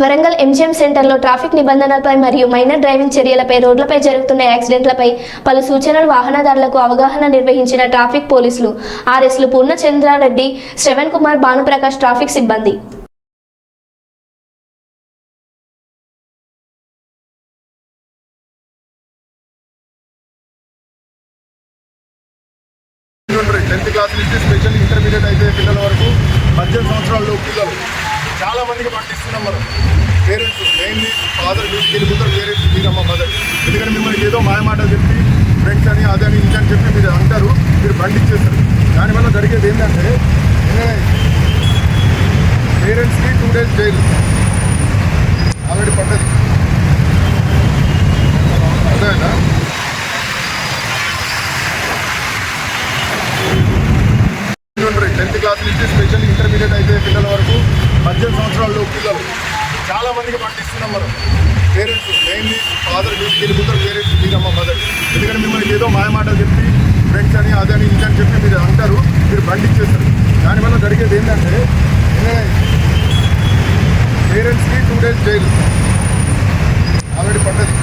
Warangal MGM సెంటర్లో traffic నిబంధనలపై మరియు మైనర్ డ్రైవింగ్ చర్యలపై రోడ్లపై జరుగుతున్న యాక్సిడెంట్లపై పలు సూచనలు వాహనదారులకు అవగాహన నిర్వహించిన ట్రాఫిక్ పోలీసులు. ఆర్ఎస్లు పూర్ణచంద్రారెడ్డి శ్రవణ్ కుమార్ భానుప్రకాష్ ట్రాఫిక్ సిబ్బంది. టెన్త్ క్లాస్ నుంచి స్పెషల్ ఇంటర్మీడియట్ అయితే పిల్లల వరకు పద్దెనిమిది సంవత్సరాల్లో పిల్లలు. చాలామందికి పట్టిస్తున్నాం పండిస్తున్నాం మనం. పేరెంట్స్ మెయిన్లీ ఫాదర్ దీని ముందర పేరెంట్స్ మీరమ్మ మదర్ ఎందుకంటే మిమ్మల్ని ఏదో మాయమాట చెప్పి ఫ్రెండ్స్ అని అదని ఇది అని చెప్పి మీరు అంటారు మీరు పండించేస్తారు దానివల్ల జరిగేది ఏంటంటే పేరెంట్స్కి టూ డేస్ జైలు ఆల్రెడీ పడ్డది అర్థమైందా టెన్త్ క్లాస్ నుంచి స్పెషల్ ఇంటర్మీడియట్ అయితే పిల్లల వరకు పద్దెనిమిది సంవత్సరాల పిల్లలు. చాలా మందికి పండిస్తున్నాం మనం. పేరెంట్స్ మెయిన్లీ ఫాదర్ దీని ముందర పేరెంట్స్ మీరమ్మ మదర్ ఎందుకంటే మిమ్మల్ని ఏదో మాయమాట చెప్పి ఫ్రెండ్స్ అని అదని ఇది అని చెప్పి మీరు అంటారు మీరు పండించేస్తారు దానివల్ల జరిగేది ఏంటంటే పేరెంట్స్కి టూ డేస్ జైలు ఆల్రెడీ పడ్డది.